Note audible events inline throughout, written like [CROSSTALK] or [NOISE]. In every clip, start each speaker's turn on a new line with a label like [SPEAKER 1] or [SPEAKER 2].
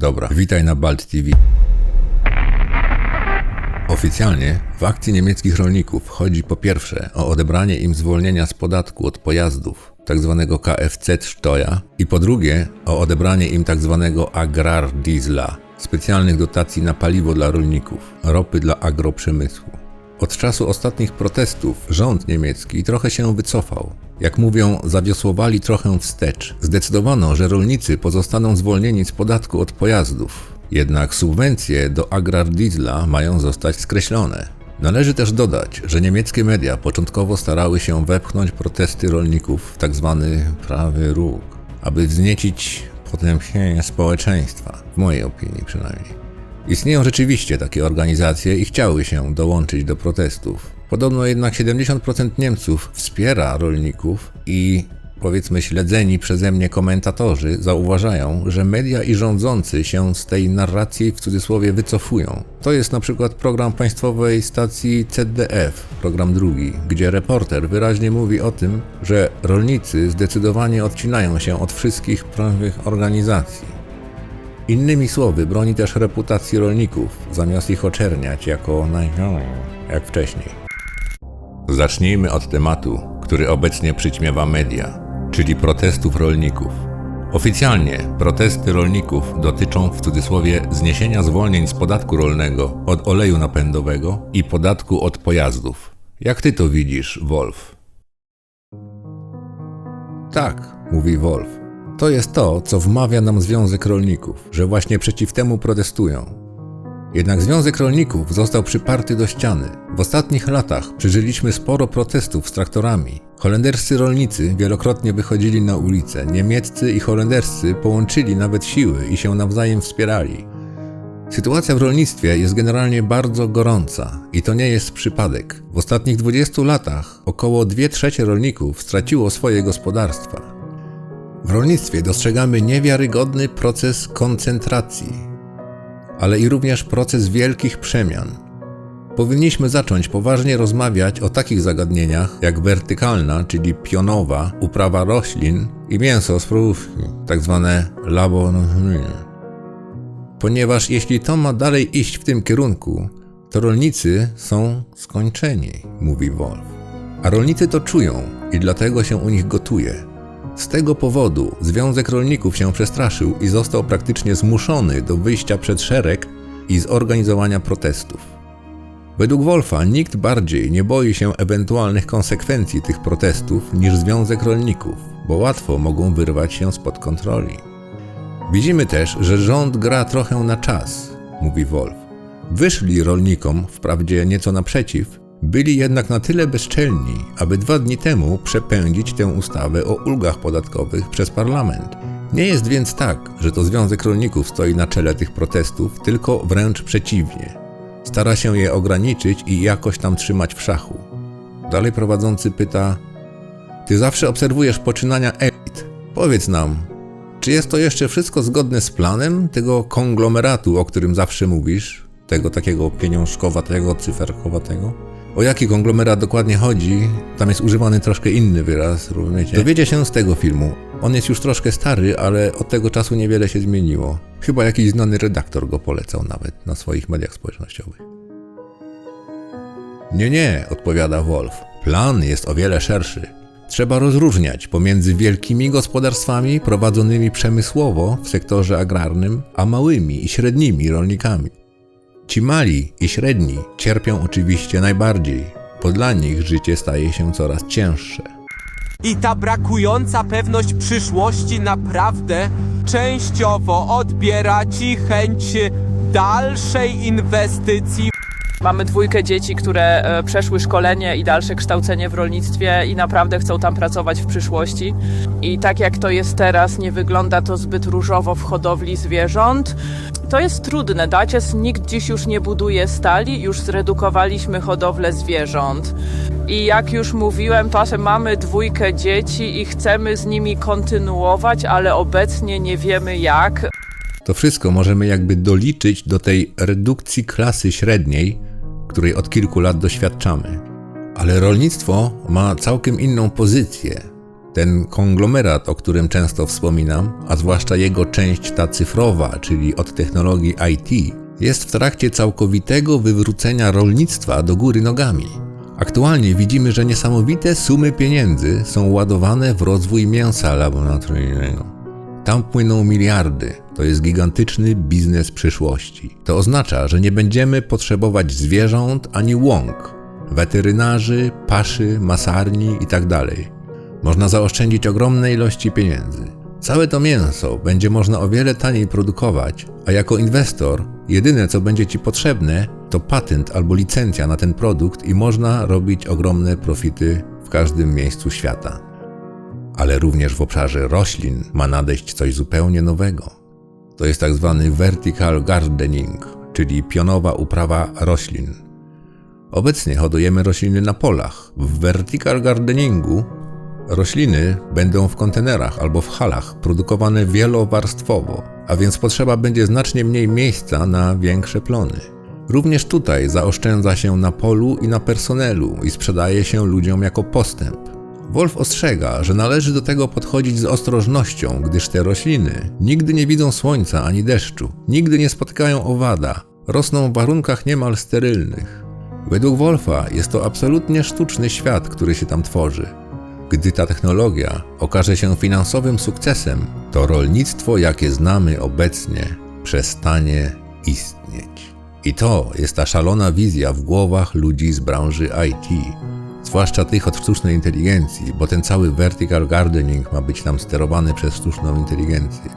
[SPEAKER 1] Dobra, witaj na Balt TV. Oficjalnie w akcji niemieckich rolników chodzi po pierwsze o odebranie im zwolnienia z podatku od pojazdów, tzw. Kfz-Steuer, i po drugie o odebranie im tzw. Agrardiesla, specjalnych dotacji na paliwo dla rolników, ropy dla agroprzemysłu. Od czasu ostatnich protestów rząd niemiecki trochę się wycofał. Jak mówią, zawiosłowali trochę wstecz. Zdecydowano, że rolnicy pozostaną zwolnieni z podatku od pojazdów. Jednak subwencje do Agrardiesla mają zostać skreślone. Należy też dodać, że niemieckie media początkowo starały się wepchnąć protesty rolników w tzw. prawy róg, aby wzniecić potępienie społeczeństwa, w mojej opinii przynajmniej. Istnieją rzeczywiście takie organizacje i chciały się dołączyć do protestów. Podobno jednak 70% Niemców wspiera rolników i powiedzmy śledzeni przeze mnie komentatorzy zauważają, że media i rządzący się z tej narracji w cudzysłowie wycofują. To jest na przykład program państwowej stacji ZDF, program drugi, gdzie reporter wyraźnie mówi o tym, że rolnicy zdecydowanie odcinają się od wszystkich prawych organizacji. Innymi słowy, broni też reputacji rolników, zamiast ich oczerniać jako najgorzej, jak wcześniej. Zacznijmy od tematu, który obecnie przyćmiewa media, czyli protestów rolników. Oficjalnie protesty rolników dotyczą w cudzysłowie zniesienia zwolnień z podatku rolnego od oleju napędowego i podatku od pojazdów. Jak ty to widzisz, Wolf? Tak, mówi Wolf. To jest to, co wmawia nam Związek Rolników, że właśnie przeciw temu protestują. Jednak Związek Rolników został przyparty do ściany. W ostatnich latach przeżyliśmy sporo protestów z traktorami. Holenderscy rolnicy wielokrotnie wychodzili na ulicę, niemieccy i holenderscy połączyli nawet siły i się nawzajem wspierali. Sytuacja w rolnictwie jest generalnie bardzo gorąca i to nie jest przypadek. W ostatnich 20 latach około 2 trzecie rolników straciło swoje gospodarstwa. W rolnictwie dostrzegamy niewiarygodny proces koncentracji, ale i również proces wielkich przemian. Powinniśmy zacząć poważnie rozmawiać o takich zagadnieniach jak wertykalna, czyli pionowa, uprawa roślin i mięso z prówki, tak zwane laboratorium. Ponieważ jeśli to ma dalej iść w tym kierunku, to rolnicy są skończeni, mówi Wolf. A rolnicy to czują i dlatego się u nich gotuje. Z tego powodu Związek Rolników się przestraszył i został praktycznie zmuszony do wyjścia przed szereg i zorganizowania protestów. Według Wolfa nikt bardziej nie boi się ewentualnych konsekwencji tych protestów niż Związek Rolników, bo łatwo mogą wyrwać się spod kontroli. Widzimy też, że rząd gra trochę na czas, mówi Wolf. Wyszli rolnikom, wprawdzie nieco naprzeciw, byli jednak na tyle bezczelni, aby dwa dni temu przepędzić tę ustawę o ulgach podatkowych przez parlament. Nie jest więc tak, że to Związek Rolników stoi na czele tych protestów, tylko wręcz przeciwnie. Stara się je ograniczyć i jakoś tam trzymać w szachu. Dalej prowadzący pyta: Ty zawsze obserwujesz poczynania elit. Powiedz nam, czy jest to jeszcze wszystko zgodne z planem tego konglomeratu, o którym zawsze mówisz? Tego takiego pieniążkowatego, cyferkowatego? O jaki konglomerat dokładnie chodzi, tam jest używany troszkę inny wyraz, rozumiecie? Dowiecie się z tego filmu. On jest już troszkę stary, ale od tego czasu niewiele się zmieniło. Chyba jakiś znany redaktor go polecał nawet na swoich mediach społecznościowych. Nie, nie, odpowiada Wolf. Plan jest o wiele szerszy. Trzeba rozróżniać pomiędzy wielkimi gospodarstwami prowadzonymi przemysłowo w sektorze agrarnym, a małymi i średnimi rolnikami. Ci mali i średni cierpią oczywiście najbardziej, bo dla nich życie staje się coraz cięższe.
[SPEAKER 2] I ta brakująca pewność przyszłości naprawdę częściowo odbiera ci chęć dalszej inwestycji
[SPEAKER 3] Mamy dwójkę dzieci, które e, przeszły szkolenie i dalsze kształcenie w rolnictwie i naprawdę chcą tam pracować w przyszłości. I tak jak to jest teraz, nie wygląda to zbyt różowo w hodowli zwierząt. To jest trudne, dać nikt dziś już nie buduje stali, już zredukowaliśmy hodowlę zwierząt. I jak już mówiłem, czasem mamy dwójkę dzieci i chcemy z nimi kontynuować, ale obecnie nie wiemy jak.
[SPEAKER 1] To wszystko możemy jakby doliczyć do tej redukcji klasy średniej, której od kilku lat doświadczamy. Ale rolnictwo ma całkiem inną pozycję. Ten konglomerat, o którym często wspominam, a zwłaszcza jego część ta cyfrowa, czyli od technologii IT, jest w trakcie całkowitego wywrócenia rolnictwa do góry nogami. Aktualnie widzimy, że niesamowite sumy pieniędzy są ładowane w rozwój mięsa laboratoryjnego. Tam płyną miliardy. To jest gigantyczny biznes przyszłości. To oznacza, że nie będziemy potrzebować zwierząt ani łąk, weterynarzy, paszy, masarni itd. Można zaoszczędzić ogromne ilości pieniędzy. Całe to mięso będzie można o wiele taniej produkować, a jako inwestor jedyne co będzie Ci potrzebne to patent albo licencja na ten produkt i można robić ogromne profity w każdym miejscu świata. Ale również w obszarze roślin ma nadejść coś zupełnie nowego. To jest tak zwany vertical gardening, czyli pionowa uprawa roślin. Obecnie hodujemy rośliny na polach. W vertical gardeningu rośliny będą w kontenerach albo w halach produkowane wielowarstwowo, a więc potrzeba będzie znacznie mniej miejsca na większe plony. Również tutaj zaoszczędza się na polu i na personelu i sprzedaje się ludziom jako postęp. Wolf ostrzega, że należy do tego podchodzić z ostrożnością, gdyż te rośliny nigdy nie widzą słońca ani deszczu, nigdy nie spotykają owada, rosną w warunkach niemal sterylnych. Według Wolfa jest to absolutnie sztuczny świat, który się tam tworzy. Gdy ta technologia okaże się finansowym sukcesem, to rolnictwo, jakie znamy obecnie, przestanie istnieć. I to jest ta szalona wizja w głowach ludzi z branży IT, zwłaszcza tych od sztucznej inteligencji, bo ten cały vertical gardening ma być tam sterowany przez sztuczną inteligencję.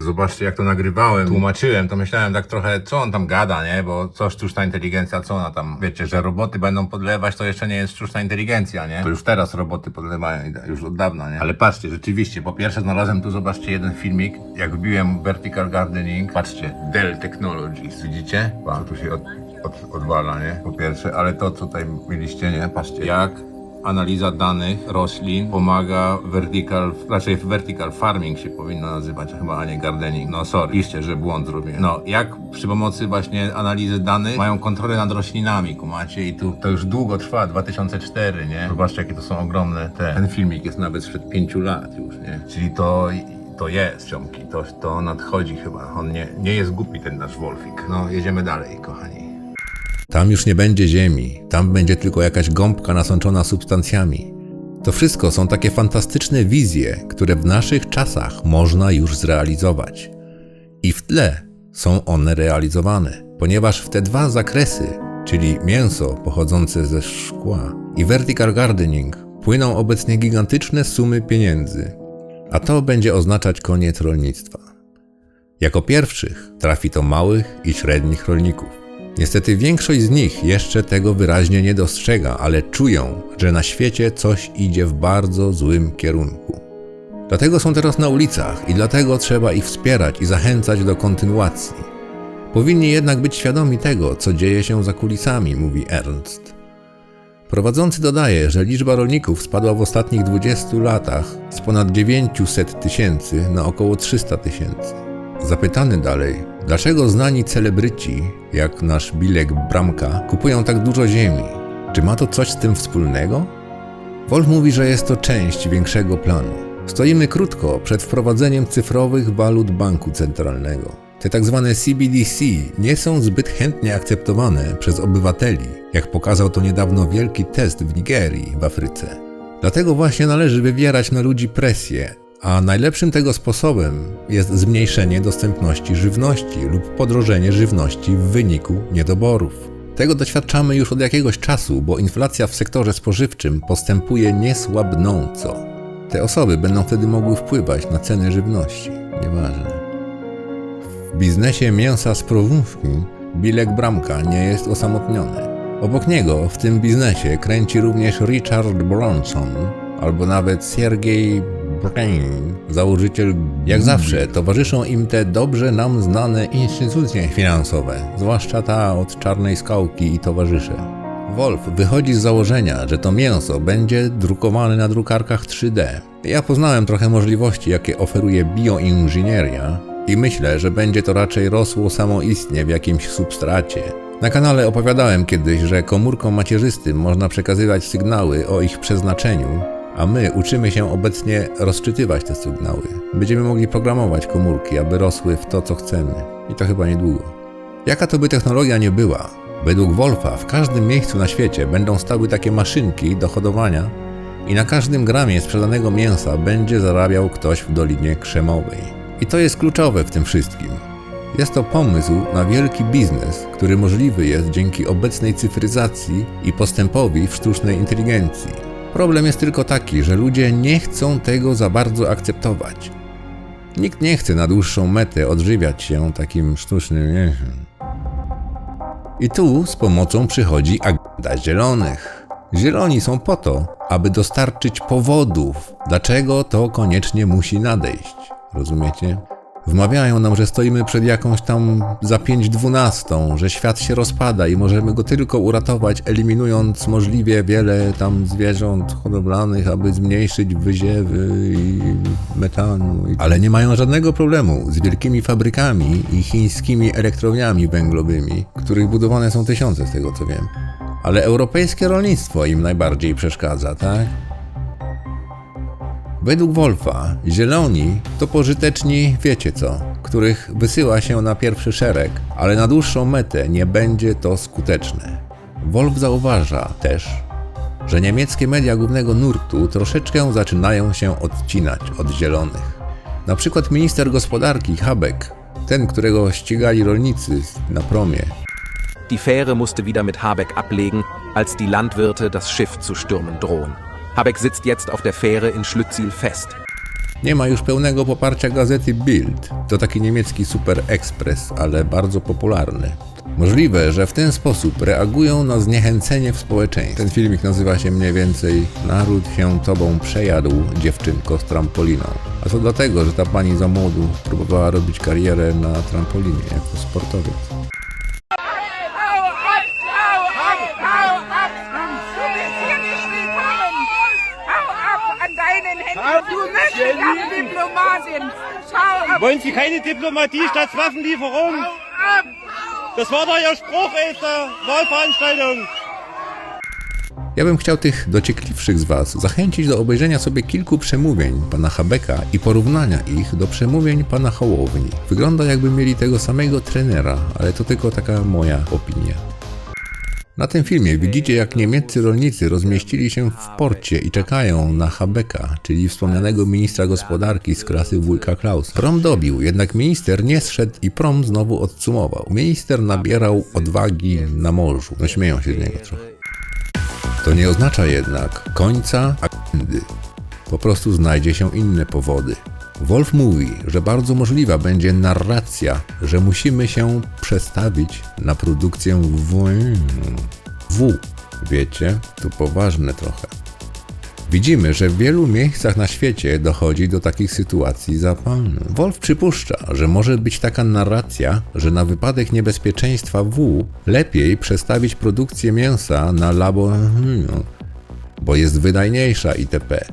[SPEAKER 4] Zobaczcie, jak to nagrywałem, tłumaczyłem, to myślałem tak trochę, co on tam gada, nie? Bo co sztuczna inteligencja, co ona tam, wiecie, że roboty będą podlewać, to jeszcze nie jest sztuczna inteligencja, nie? To już teraz roboty podlewają, już od dawna, nie? Ale patrzcie, rzeczywiście, po pierwsze znalazłem tu, zobaczcie, jeden filmik, jak wbiłem Vertical Gardening, patrzcie, Dell Technologies, widzicie? Co tu się od, od, odwala, nie? Po pierwsze, ale to, co tutaj mieliście, nie? Patrzcie, jak analiza danych roślin pomaga vertical, raczej vertical farming się powinno nazywać, chyba, a nie gardening. No sorry, piszcie, że błąd zrobiłem. No, jak przy pomocy właśnie analizy danych mają kontrolę nad roślinami, kumacie, i tu to już długo trwa, 2004, nie? Zobaczcie, jakie to są ogromne te. Ten filmik jest nawet sprzed 5 lat już, nie? Czyli to to jest, ciomki, to, to nadchodzi chyba. On nie, nie jest głupi, ten nasz Wolfik. No, jedziemy dalej, kochani.
[SPEAKER 1] Tam już nie będzie ziemi, tam będzie tylko jakaś gąbka nasączona substancjami. To wszystko są takie fantastyczne wizje, które w naszych czasach można już zrealizować. I w tle są one realizowane, ponieważ w te dwa zakresy, czyli mięso pochodzące ze szkła i vertical gardening, płyną obecnie gigantyczne sumy pieniędzy. A to będzie oznaczać koniec rolnictwa. Jako pierwszych trafi to małych i średnich rolników. Niestety większość z nich jeszcze tego wyraźnie nie dostrzega, ale czują, że na świecie coś idzie w bardzo złym kierunku. Dlatego są teraz na ulicach i dlatego trzeba ich wspierać i zachęcać do kontynuacji. Powinni jednak być świadomi tego, co dzieje się za kulisami, mówi Ernst. Prowadzący dodaje, że liczba rolników spadła w ostatnich 20 latach z ponad 900 tysięcy na około 300 tysięcy. Zapytany dalej, dlaczego znani celebryci, jak nasz Bilek Bramka, kupują tak dużo ziemi? Czy ma to coś z tym wspólnego? Wolf mówi, że jest to część większego planu. Stoimy krótko przed wprowadzeniem cyfrowych walut banku centralnego. Te tak zwane CBDC nie są zbyt chętnie akceptowane przez obywateli, jak pokazał to niedawno wielki test w Nigerii, w Afryce. Dlatego właśnie należy wywierać na ludzi presję, a najlepszym tego sposobem jest zmniejszenie dostępności żywności lub podrożenie żywności w wyniku niedoborów. Tego doświadczamy już od jakiegoś czasu, bo inflacja w sektorze spożywczym postępuje niesłabnąco. Te osoby będą wtedy mogły wpływać na ceny żywności. Nieważne. W biznesie mięsa z prowówki Bilek Bramka nie jest osamotniony. Obok niego w tym biznesie kręci również Richard Bronson albo nawet Siergiej założyciel. Jak zawsze towarzyszą im te dobrze nam znane instytucje finansowe, zwłaszcza ta od czarnej skałki i towarzysze. Wolf wychodzi z założenia, że to mięso będzie drukowane na drukarkach 3D. Ja poznałem trochę możliwości, jakie oferuje bioinżynieria i myślę, że będzie to raczej rosło samoistnie w jakimś substracie. Na kanale opowiadałem kiedyś, że komórkom macierzystym można przekazywać sygnały o ich przeznaczeniu A my uczymy się obecnie rozczytywać te sygnały. Będziemy mogli programować komórki, aby rosły w to, co chcemy. I to chyba niedługo. Jaka to by technologia nie była, według Wolfa w każdym miejscu na świecie będą stały takie maszynki do hodowania i na każdym gramie sprzedanego mięsa będzie zarabiał ktoś w Dolinie Krzemowej. I to jest kluczowe w tym wszystkim. Jest to pomysł na wielki biznes, który możliwy jest dzięki obecnej cyfryzacji i postępowi w sztucznej inteligencji. Problem jest tylko taki, że ludzie nie chcą tego za bardzo akceptować. Nikt nie chce na dłuższą metę odżywiać się takim sztucznym. I tu z pomocą przychodzi agenda zielonych. Zieloni są po to, aby dostarczyć powodów, dlaczego to koniecznie musi nadejść. Rozumiecie? Wmawiają nam, że stoimy przed jakąś tam za 5.12, że świat się rozpada i możemy go tylko uratować, eliminując możliwie wiele tam zwierząt hodowlanych, aby zmniejszyć wyziewy i metanu. Ale nie mają żadnego problemu z wielkimi fabrykami i chińskimi elektrowniami węglowymi, których budowane są tysiące z tego co wiem. Ale europejskie rolnictwo im najbardziej przeszkadza, tak? Według Wolfa, zieloni to pożyteczni wiecie co, których wysyła się na pierwszy szereg, ale na dłuższą metę nie będzie to skuteczne. Wolf zauważa też, że niemieckie media głównego nurtu troszeczkę zaczynają się odcinać od zielonych. Na przykład minister gospodarki Habeck, ten, którego ścigali rolnicy na promie,
[SPEAKER 5] Die Fähre musste wieder mit Habeck ablegen, als die Landwirte das Schiff zu stürmen drohen. Habeck sitzt jetzt auf der Fähre in Schlütziel fest.
[SPEAKER 1] Nie ma już pełnego poparcia gazety Bild. To taki niemiecki super ekspres, ale bardzo popularny. Możliwe, że w ten sposób reagują na zniechęcenie w społeczeństwie. Ten filmik nazywa się mniej więcej Naród się tobą przejadł, dziewczynko z trampoliną. A to dlatego, że ta pani za młodu próbowała robić karierę na trampolinie jako sportowiec.
[SPEAKER 6] Wollen Sie keine Diplomatie statt Waffenlieferung? Das war doch Ihr Spruch in der Wahlveranstaltung.
[SPEAKER 1] Ja bym chciał tych dociekliwszych z Was zachęcić do obejrzenia sobie kilku przemówień pana Habeka i porównania ich do przemówień pana Hołowni. Wygląda jakby mieli tego samego trenera, ale to tylko taka moja opinia. Na tym filmie widzicie, jak niemieccy rolnicy rozmieścili się w porcie i czekają na Habeka, czyli wspomnianego ministra gospodarki z klasy wujka Klausa. Prom dobił, jednak minister nie zszedł i prom znowu odsumował. Minister nabierał odwagi na morzu. No śmieją się z niego trochę. To nie oznacza jednak końca agendy. Po prostu znajdzie się inne powody. Wolf mówi, że bardzo możliwa będzie narracja, że musimy się przestawić na produkcję W. W. Wiecie, to poważne trochę. Widzimy, że w wielu miejscach na świecie dochodzi do takich sytuacji zapalnych. Wolf przypuszcza, że może być taka narracja, że na wypadek niebezpieczeństwa W lepiej przestawić produkcję mięsa na laboratorium, bo jest wydajniejsza itp.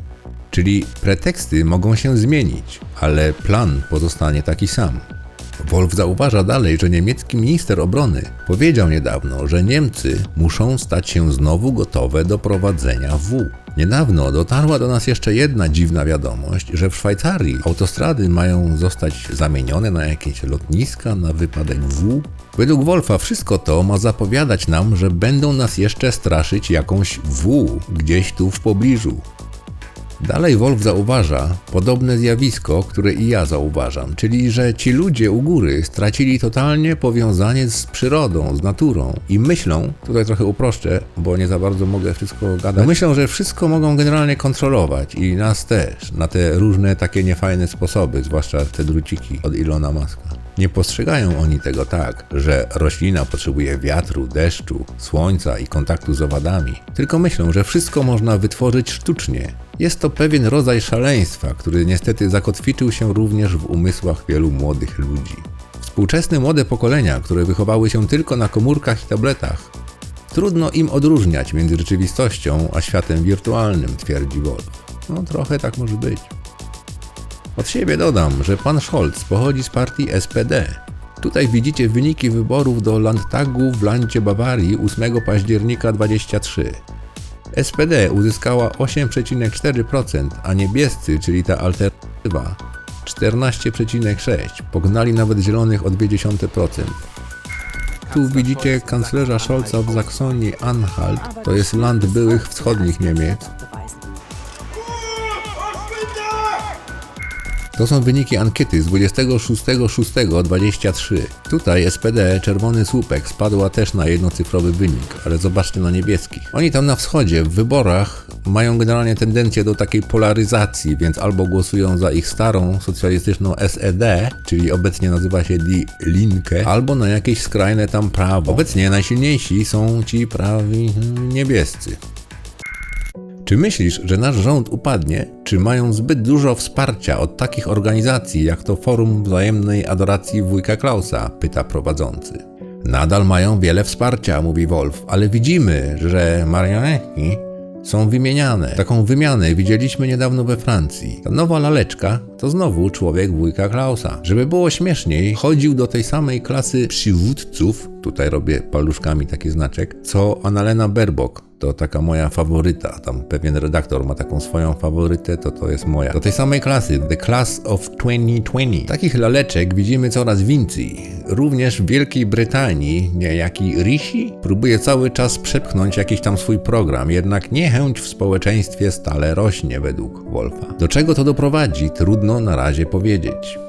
[SPEAKER 1] Czyli preteksty mogą się zmienić, ale plan pozostanie taki sam. Wolf zauważa dalej, że niemiecki minister obrony powiedział niedawno, że Niemcy muszą stać się znowu gotowe do prowadzenia W. Niedawno dotarła do nas jeszcze jedna dziwna wiadomość, że w Szwajcarii autostrady mają zostać zamienione na jakieś lotniska na wypadek W. Według Wolfa wszystko to ma zapowiadać nam, że będą nas jeszcze straszyć jakąś W gdzieś tu w pobliżu. Dalej Wolf zauważa podobne zjawisko, które i ja zauważam, czyli że ci ludzie u góry stracili totalnie powiązanie z przyrodą, z naturą i myślą, tutaj trochę uproszczę, bo nie za bardzo mogę wszystko gadać, myślą, że wszystko mogą generalnie kontrolować i nas też, na te różne takie niefajne sposoby, zwłaszcza te druciki od Ilona Maska. Nie postrzegają oni tego tak, że roślina potrzebuje wiatru, deszczu, słońca i kontaktu z owadami, tylko myślą, że wszystko można wytworzyć sztucznie. Jest to pewien rodzaj szaleństwa, który niestety zakotwiczył się również w umysłach wielu młodych ludzi. Współczesne młode pokolenia, które wychowały się tylko na komórkach i tabletach, trudno im odróżniać między rzeczywistością a światem wirtualnym, twierdzi Wolf. No trochę tak może być. Od siebie dodam, że pan Scholz pochodzi z partii SPD. Tutaj widzicie wyniki wyborów do Landtagu w Landzie Bawarii 8 października 23. SPD uzyskała 8,4%, a niebiescy, czyli ta alternatywa, 14,6%. Pognali nawet zielonych o 0,2%. Tu widzicie kanclerza Scholza w Saksonii Anhalt, to jest land byłych wschodnich Niemiec. To są wyniki ankiety z 26.06.23. Tutaj SPD czerwony słupek spadła też na jednocyfrowy wynik, ale zobaczcie na niebieskich. Oni tam na wschodzie w wyborach mają generalnie tendencję do takiej polaryzacji, więc albo głosują za ich starą socjalistyczną SED, czyli obecnie nazywa się Die Linke, albo na jakieś skrajne tam prawo. Obecnie najsilniejsi są ci prawi hmm, niebiescy. Czy myślisz, że nasz rząd upadnie? Czy mają zbyt dużo wsparcia od takich organizacji jak to Forum Wzajemnej Adoracji Wujka Klausa? pyta prowadzący. Nadal mają wiele wsparcia, mówi Wolf, ale widzimy, że marionetki są wymieniane. Taką wymianę widzieliśmy niedawno we Francji. Ta nowa laleczka to znowu człowiek wujka Klausa. Żeby było śmieszniej, chodził do tej samej klasy przywódców, tutaj robię paluszkami taki znaczek, co Annalena Baerbock. To taka moja faworyta. Tam pewien redaktor ma taką swoją faworytę, to to jest moja. Do tej samej klasy, The Class of 2020. Takich laleczek widzimy coraz więcej. Również w Wielkiej Brytanii niejaki Rishi próbuje cały czas przepchnąć jakiś tam swój program, jednak niechęć w społeczeństwie stale rośnie według Wolfa. Do czego to doprowadzi, trudno na razie powiedzieć.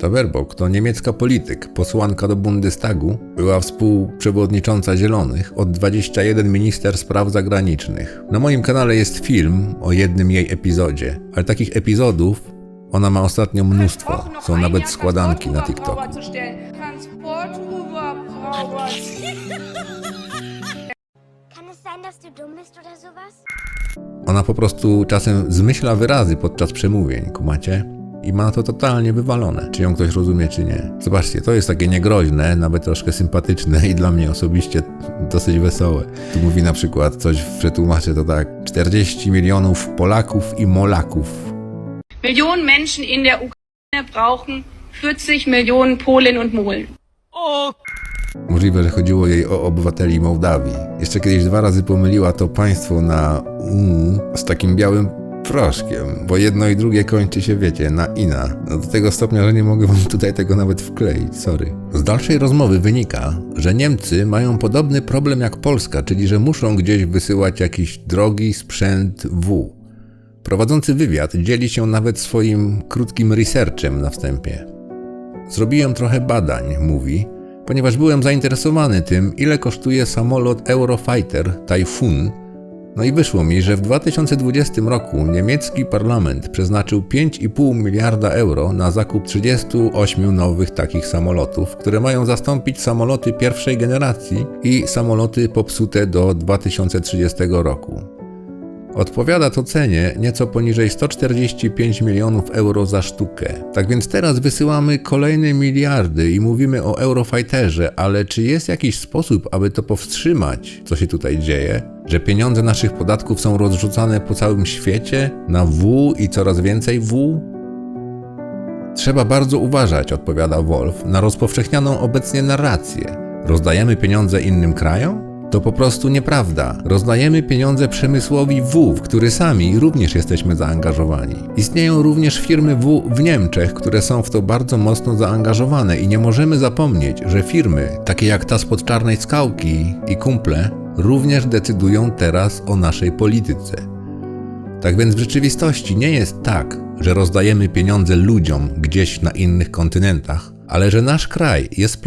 [SPEAKER 1] Ta Baerbock to niemiecka polityk, posłanka do Bundestagu, była współprzewodnicząca Zielonych, od 21 minister spraw zagranicznych. Na moim kanale jest film o jednym jej epizodzie, ale takich epizodów ona ma ostatnio mnóstwo. Są nawet składanki na TikToku. Ona po prostu czasem zmyśla wyrazy podczas przemówień, kumacie? I ma to totalnie wywalone, czy ją ktoś rozumie, czy nie. Zobaczcie, to jest takie niegroźne, nawet troszkę sympatyczne i dla mnie osobiście dosyć wesołe. Tu mówi na przykład coś przetłumaczę to tak: 40 milionów Polaków i Molaków.
[SPEAKER 7] Millionen Menschen in der Ukraine brauchen 40 Millionen Polen und Molen.
[SPEAKER 1] Możliwe, że chodziło jej o obywateli Mołdawii. Jeszcze kiedyś dwa razy pomyliła to państwo na U z takim białym proszkiem, bo jedno i drugie kończy się, wiecie, na ina. No do tego stopnia, że nie mogę wam tutaj tego nawet wkleić, sorry. Z dalszej rozmowy wynika, że Niemcy mają podobny problem jak Polska, czyli że muszą gdzieś wysyłać jakiś drogi sprzęt W. Prowadzący wywiad dzieli się nawet swoim krótkim researchem na wstępie. Zrobiłem trochę badań, mówi, ponieważ byłem zainteresowany tym, ile kosztuje samolot Eurofighter Typhoon. No i wyszło mi, że w 2020 roku niemiecki parlament przeznaczył 5,5 miliarda euro na zakup 38 nowych takich samolotów, które mają zastąpić samoloty pierwszej generacji i samoloty popsute do 2030 roku. Odpowiada to cenie nieco poniżej 145 milionów euro za sztukę. Tak więc teraz wysyłamy kolejne miliardy i mówimy o Eurofighterze, ale czy jest jakiś sposób, aby to powstrzymać, co się tutaj dzieje? Że pieniądze naszych podatków są rozrzucane po całym świecie na W i coraz więcej W? Trzeba bardzo uważać, odpowiada Wolf, na rozpowszechnianą obecnie narrację. Rozdajemy pieniądze innym krajom? To po prostu nieprawda. Rozdajemy pieniądze przemysłowi W, w który sami również jesteśmy zaangażowani. Istnieją również firmy W w Niemczech, które są w to bardzo mocno zaangażowane i nie możemy zapomnieć, że firmy, takie jak ta spod czarnej skałki i kumple, również decydują teraz o naszej polityce. Tak więc w rzeczywistości nie jest tak, że rozdajemy pieniądze ludziom gdzieś na innych kontynentach, ale że nasz kraj jest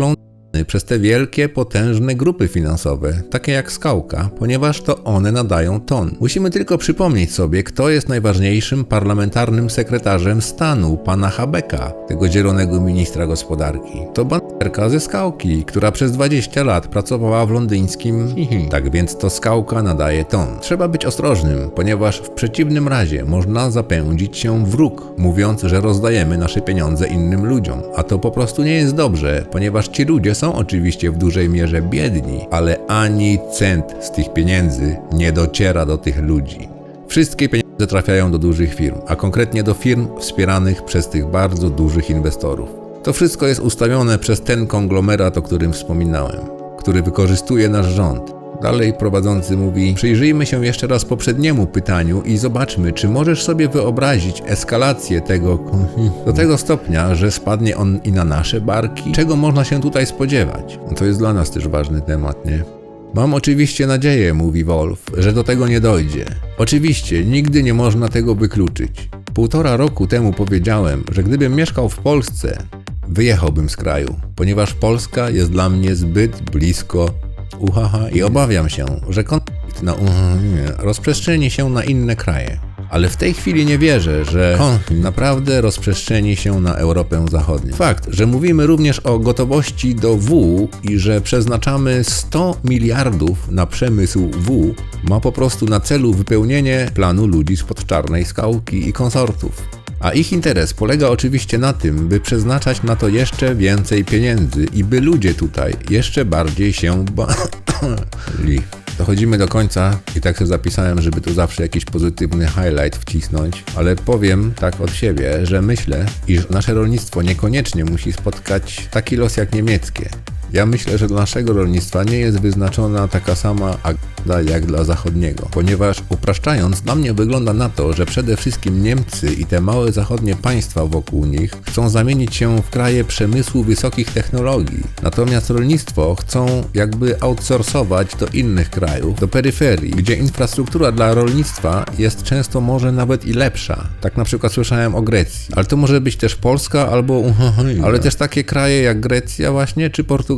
[SPEAKER 1] przez te wielkie, potężne grupy finansowe, takie jak Skałka, ponieważ to one nadają ton. Musimy tylko przypomnieć sobie, kto jest najważniejszym parlamentarnym sekretarzem stanu, pana Habeka, tego zielonego ministra gospodarki. To banderka ze Skałki, która przez 20 lat pracowała w londyńskim. [LAUGHS] Tak więc to Skałka nadaje ton. Trzeba być ostrożnym, ponieważ w przeciwnym razie można zapędzić się wróg, mówiąc, że rozdajemy nasze pieniądze innym ludziom. A to po prostu nie jest dobrze, ponieważ ci ludzie są oczywiście w dużej mierze biedni, ale ani cent z tych pieniędzy nie dociera do tych ludzi. Wszystkie pieniądze trafiają do dużych firm, a konkretnie do firm wspieranych przez tych bardzo dużych inwestorów. To wszystko jest ustawione przez ten konglomerat, o którym wspominałem, który wykorzystuje nasz rząd. Dalej prowadzący mówi: Przyjrzyjmy się jeszcze raz poprzedniemu pytaniu i zobaczmy, czy możesz sobie wyobrazić eskalację tego [LAUGHS] do tego stopnia, że spadnie on i na nasze barki? Czego można się tutaj spodziewać? To jest dla nas też ważny temat, nie? Mam oczywiście nadzieję, mówi Wolf, że do tego nie dojdzie. Oczywiście, nigdy nie można tego wykluczyć. Półtora roku temu powiedziałem, że gdybym mieszkał w Polsce, wyjechałbym z kraju, ponieważ Polska jest dla mnie zbyt blisko uhaha i obawiam się, że konflikt na uhaha rozprzestrzeni się na inne kraje. Ale w tej chwili nie wierzę, że konflikt naprawdę rozprzestrzeni się na Europę Zachodnią. Fakt, że mówimy również o gotowości do W i że przeznaczamy 100 miliardów na przemysł W, ma po prostu na celu wypełnienie planu ludzi spod czarnej skałki i konsortów. A ich interes polega oczywiście na tym, by przeznaczać na to jeszcze więcej pieniędzy i by ludzie tutaj jeszcze bardziej się bali. [COUGHS] Dochodzimy do końca i tak sobie zapisałem, żeby tu zawsze jakiś pozytywny highlight wcisnąć, ale powiem tak od siebie, że myślę, iż nasze rolnictwo niekoniecznie musi spotkać taki los jak niemieckie. Ja myślę, że dla naszego rolnictwa nie jest wyznaczona taka sama agenda jak dla zachodniego, ponieważ upraszczając, dla mnie wygląda na to, że przede wszystkim Niemcy i te małe zachodnie państwa wokół nich chcą zamienić się w kraje przemysłu wysokich technologii, natomiast rolnictwo chcą jakby outsourcować do innych krajów, do peryferii, gdzie infrastruktura dla rolnictwa jest często może nawet i lepsza. Tak na przykład słyszałem o Grecji, ale to może być też Polska albo [LAUGHS] ale też takie kraje jak Grecja właśnie czy Portugalia.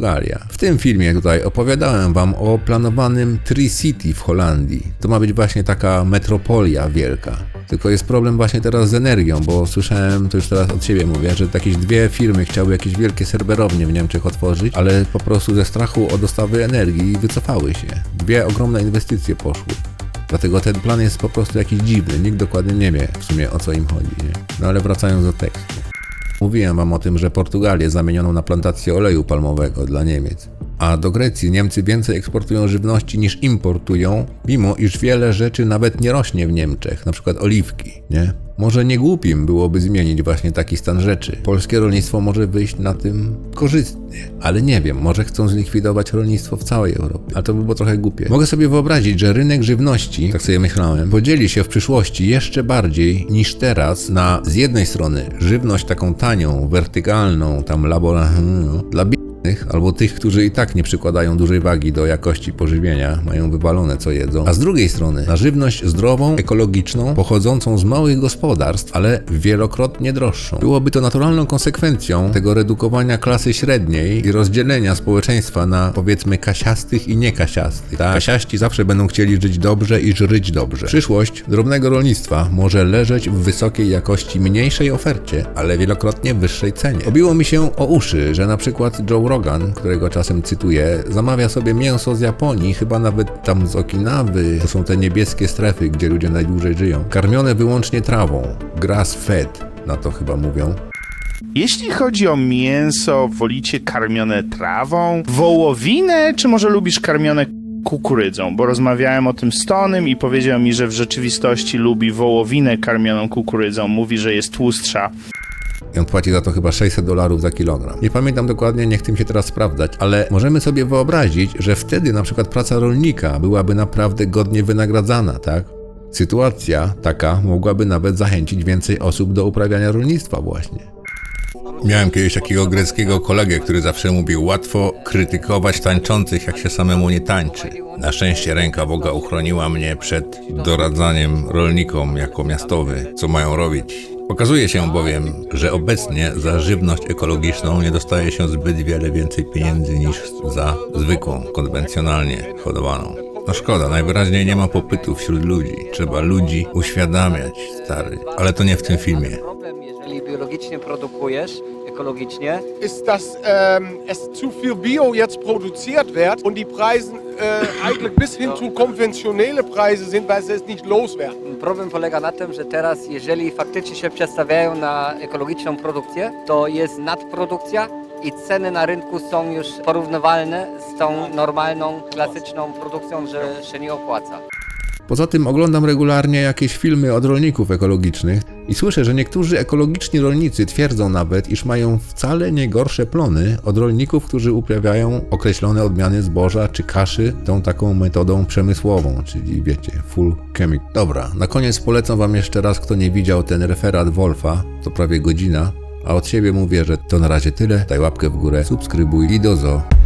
[SPEAKER 1] W tym filmie tutaj opowiadałem wam o planowanym Tri-City w Holandii. To ma być właśnie taka metropolia wielka. Tylko jest problem właśnie teraz z energią, bo słyszałem, to już teraz od siebie mówię, że jakieś dwie firmy chciały jakieś wielkie serwerownie w Niemczech otworzyć, ale po prostu ze strachu o dostawy energii wycofały się. Dwie ogromne inwestycje poszły. Dlatego ten plan jest po prostu jakiś dziwny, nikt dokładnie nie wie w sumie o co im chodzi. Nie? No ale wracając do tekstu. Mówiłem wam o tym, że Portugalię zamieniono na plantację oleju palmowego dla Niemiec. A do Grecji Niemcy więcej eksportują żywności niż importują, mimo iż wiele rzeczy nawet nie rośnie w Niemczech, przykład oliwki, nie? Może nie głupim byłoby zmienić właśnie taki stan rzeczy. Polskie rolnictwo może wyjść na tym korzystnie, ale nie wiem, może chcą zlikwidować rolnictwo w całej Europie, ale to by było trochę głupie. Mogę sobie wyobrazić, że rynek żywności, tak sobie myślałem, podzieli się w przyszłości jeszcze bardziej niż teraz na z jednej strony żywność taką tanią, wertykalną, tam laboratorium, dla biednych, albo tych, którzy i tak nie przykładają dużej wagi do jakości pożywienia, mają wywalone co jedzą, a z drugiej strony na żywność zdrową, ekologiczną, pochodzącą z małych gospodarstw, ale wielokrotnie droższą. Byłoby to naturalną konsekwencją tego redukowania klasy średniej i rozdzielenia społeczeństwa na powiedzmy kasiastych i niekasiastych. Tak, kasiaści zawsze będą chcieli żyć dobrze i żyć dobrze. Przyszłość drobnego rolnictwa może leżeć w wysokiej jakości mniejszej ofercie, ale wielokrotnie wyższej cenie. Obiło mi się o uszy, że na przykład Joe Rogan, którego czasem cytuję, zamawia sobie mięso z Japonii, chyba nawet tam z Okinawy. To są te niebieskie strefy, gdzie ludzie najdłużej żyją. Karmione wyłącznie trawą. Grass fed, na to chyba mówią.
[SPEAKER 8] Jeśli chodzi o mięso, wolicie karmione trawą, wołowinę, czy może lubisz karmione kukurydzą? Bo rozmawiałem o tym z Tonym i powiedział mi, że w rzeczywistości lubi wołowinę karmioną kukurydzą. Mówi, że jest tłustsza.
[SPEAKER 1] I on płaci za to chyba 600 dolarów za kilogram. Nie pamiętam dokładnie, nie chcę się teraz sprawdzać, ale możemy sobie wyobrazić, że wtedy na przykład praca rolnika byłaby naprawdę godnie wynagradzana, tak? Sytuacja taka mogłaby nawet zachęcić więcej osób do uprawiania rolnictwa właśnie. Miałem kiedyś takiego greckiego kolegę, który zawsze mówił łatwo krytykować tańczących, jak się samemu nie tańczy. Na szczęście ręka Boga uchroniła mnie przed doradzaniem rolnikom jako miastowy, co mają robić. Okazuje się bowiem, że obecnie za żywność ekologiczną nie dostaje się zbyt wiele więcej pieniędzy niż za zwykłą, konwencjonalnie hodowaną. No szkoda, najwyraźniej nie ma popytu wśród ludzi. Trzeba ludzi uświadamiać, stary. Ale to nie w tym filmie.
[SPEAKER 9] Problem, jeżeli biologicznie produkujesz, ekologicznie,
[SPEAKER 6] Ist, dass ähm, es zu viel Bio jetzt produziert wird und die Preise äh, eigentlich bis hin zu konventionelle Preise sind, weil sie es nicht loswerden.
[SPEAKER 9] problem polega na tym, że teraz jeżeli faktycznie się przestawiają na ekologiczną produkcję, to jest nadprodukcja i ceny na rynku są już porównywalne z tą normalną, klasyczną produkcją, że się nie opłaca.
[SPEAKER 1] Poza tym oglądam regularnie jakieś filmy od rolników ekologicznych i słyszę, że niektórzy ekologiczni rolnicy twierdzą nawet, iż mają wcale nie gorsze plony od rolników, którzy uprawiają określone odmiany zboża czy kaszy tą taką metodą przemysłową, czyli wiecie, full chemic. Dobra, na koniec polecam wam jeszcze raz, kto nie widział ten referat Wolfa, to prawie godzina, a od siebie mówię, że to na razie tyle. Daj łapkę w górę, subskrybuj i do zo.